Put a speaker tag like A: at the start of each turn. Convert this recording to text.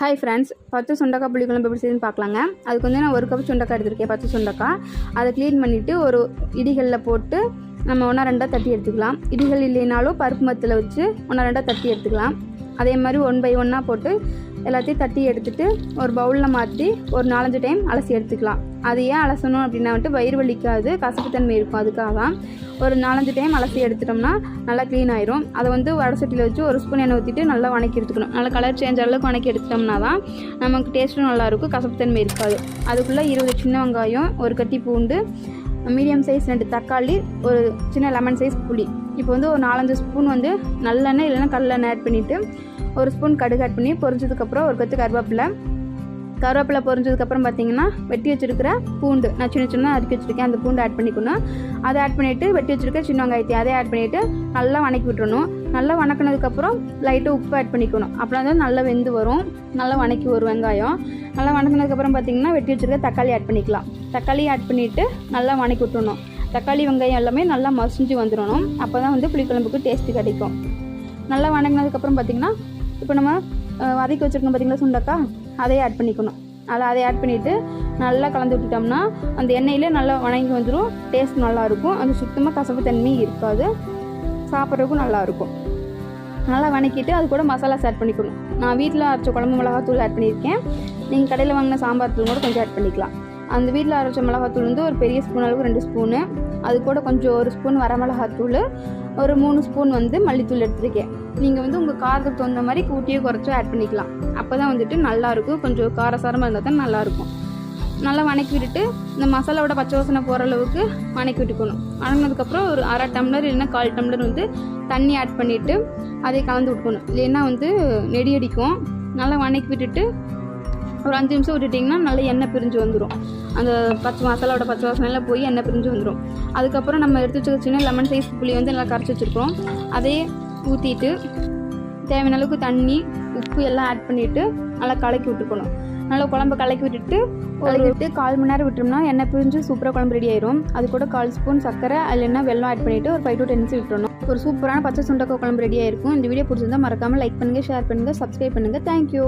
A: Hi friends பத்து சுண்டக்காய் புளிக்குழம்பு எப்படி செய்யுதுன்னு பார்க்கலாங்க. அதுக்கு வந்து நான் ஒரு கப் சுண்டக்காய் எடுத்திருக்கேன் பத்து சுண்டக்காய். அதை க்ளீன் பண்ணிவிட்டு ஒரு இடிகளில் போட்டு நம்ம ஒன்றா ரெண்டாக தட்டி எடுத்துக்கலாம். இடிகள் இல்லைனாலும் பருப்பு மத்தில் வச்சு ஒன்றா ரெண்டாக தட்டி எடுத்துக்கலாம். அதே மாதிரி ஒன் பை ஒன்னாக போட்டு எல்லாத்தையும் தட்டி எடுத்துட்டு ஒரு பவுலில் மாற்றி ஒரு நாலஞ்சு டைம் அலசி எடுத்துக்கலாம். அது ஏன் அலசணும் அப்படின்னா வந்துட்டு வயிறு வலிக்காது கசப்புத்தன்மை இருக்கும் அதுக்காக தான். ஒரு நாலஞ்சு டைம் அலசி எடுத்துட்டோம்னா நல்லா க்ளீன் ஆயிரும். அதை வந்து வடை சட்டியில் வச்சு ஒரு ஸ்பூன் எண்ணெய் ஊற்றிட்டு நல்லா வணக்கி எடுத்துக்கணும். நல்லா கலர் சேஞ்ச் அளவுக்கு வணக்கி எடுத்துட்டோம்னா தான் நமக்கு டேஸ்ட்டும் நல்லாயிருக்கும் கசப்புத்தன்மை இருக்காது. அதுக்குள்ளே இருபது சின்ன வெங்காயம் ஒரு கட்டி பூண்டு மீடியம் சைஸ் ரெண்டு தக்காளி ஒரு சின்ன லெமன் சைஸ் புளி. இப்போ வந்து ஒரு நாலஞ்சு ஸ்பூன் வந்து நல்லெண்ணெய் இல்லைன்னா கடலெண்ணெய் ஆட் பண்ணிவிட்டு ஒரு ஸ்பூன் கடுகு ஆட் பண்ணி பொரிஞ்சதுக்கப்புறம் ஒரு கொத்து கருவேப்பிலை. கருவேப்பிலை பொரிஞ்சதுக்கப்புறம் பார்த்தீங்கன்னா வெட்டி வச்சிருக்கிற பூண்டு. நான் சின்ன சின்ன அரிக்கி வச்சுருக்கேன். அந்த பூண்டு ஆட் பண்ணிக்கணும். அதை ஆட் பண்ணிவிட்டு வெட்டி வச்சிருக்க சின்ன வெங்காயத்தையும் அதை ஆட் பண்ணிவிட்டு நல்லா வணக்கி விட்டுறணும். நல்லா வணக்கினதுக்கப்புறம் லைட்டாக உப்பு ஆட் பண்ணிக்கணும். அப்புறம் தான் நல்லா வெந்து வரும். நல்லா வணக்கி வரும் வெங்காயம். நல்லா வணக்கினதுக்கப்புறம் பார்த்தீங்கன்னா வெட்டி வச்சிருக்க தக்காளி ஆட் பண்ணிக்கலாம். தக்காளி ஆட் பண்ணிவிட்டு நல்லா வணக்கி விட்டுணும் தக்காளி வெங்காயம் எல்லாமே நல்லா மசிஞ்சு வந்துடணும். அப்போ தான் வந்து புளிக்குழம்புக்கு டேஸ்ட்டு கிடைக்கும். நல்லா வணங்கினதுக்கப்புறம் பார்த்தீங்கன்னா இப்போ நம்ம வதக்கி வச்சுருக்கோம் பார்த்தீங்களா சுண்டக்கா? அதையே ஆட் பண்ணிக்கணும். அதை அதை ஆட் பண்ணிவிட்டு நல்லா கலந்து விட்டுட்டோம்னா அந்த எண்ணெயிலே நல்லா வணங்கி வந்துடும் டேஸ்ட் நல்லாயிருக்கும். அது சுத்தமாக கசப்பு தன்மை இருக்காது. சாப்பிட்றதுக்கும் நல்லாயிருக்கும். நல்லா வணக்கிட்டு அது கூட மசாலாஸ் ஆட் பண்ணிக்கணும். நான் வீட்டில் அரைச்ச குழம்பு மிளகாத்தூள் ஆட் பண்ணியிருக்கேன். நீங்கள் கடையில் வாங்கின சாம்பார் தூள் கூட கொஞ்சம் ஆட் பண்ணிக்கலாம். அந்த வீட்டில் அரைச்ச மிளகாத்தூள் வந்து ஒரு பெரிய ஸ்பூன் அளவுக்கு ரெண்டு ஸ்பூனு. அது கூட கொஞ்சம் ஒரு ஸ்பூன் வரமிளகாத்தூள் ஒரு மூணு ஸ்பூன் வந்து மல்லித்தூள் எடுத்துருக்கேன். நீங்கள் வந்து உங்கள் காரத்துக்கு தகுந்த மாதிரி கூட்டியோ குறைச்சோ ஆட் பண்ணிக்கலாம். அப்போ தான் வந்துட்டு நல்லாயிருக்கும் கொஞ்சம் காரசாரமாக இருந்தால் தான் நல்லாயிருக்கும் நல்லா வணக்கி விட்டுட்டு இந்த மசாலாவோட பச்சை வாசனை போகிற அளவுக்கு வணக்கி விட்டுக்கணும். வணங்கினதுக்கப்புறம் ஒரு அரை டம்ளர் இல்லைன்னா கால் டம்ளர் வந்து தண்ணி ஆட் பண்ணிவிட்டு அதை கலந்து விட்டுக்கணும். இல்லைன்னா வந்து நெடி அடிக்கும். நல்லா வணக்கி விட்டுட்டு ஒரு அஞ்சு நிமிஷம் விட்டுட்டிங்கன்னா நல்லா எண்ணெய் பிரிஞ்சு வந்துடும் அந்த பச்சை மசாலாவோட பச்சை வாசனைலாம் போய் எண்ணெய் பிரிஞ்சு வந்துடும் அதுக்கப்புறம் நம்ம எடுத்து வச்சுக்க சின்ன லெமன் சைஸ் புளி வந்து நல்லா கரைச்சி வச்சுருக்கோம். அதையே ஊற்றிட்டு தேவையான அளவுக்கு தண்ணி உப்பு எல்லாம் ஆட் பண்ணிவிட்டு நல்லா கலக்கி விட்டுக்கணும். நல்லா குழம்பு கலக்கி விட்டுட்டு ஒரு விட்டு கால் மணி நேரம் விட்டோம்னா எண்ணெய் பிரிஞ்சு சூப்பராக குழம்பு ரெடி ஆயிரும். அது கூட கால் ஸ்பூன் சர்க்கரை இல்லைன்னா வெல்லம் ஆட் பண்ணிவிட்டு ஒரு ஃபைவ் டு டென் மினிட்ஸ் விட்டுறணும். ஒரு சூப்பரான பச்சை சுண்டக்காய் குழம்பு ரெடி ஆயிருக்கும். இந்த வீடியோ பிடிச்சிருந்தா மறக்காமல் லைக் பண்ணுங்கள் ஷேர் பண்ணுங்கள் சப்ஸ்கிரைப் பண்ணுங்கள் தேங்க்யூ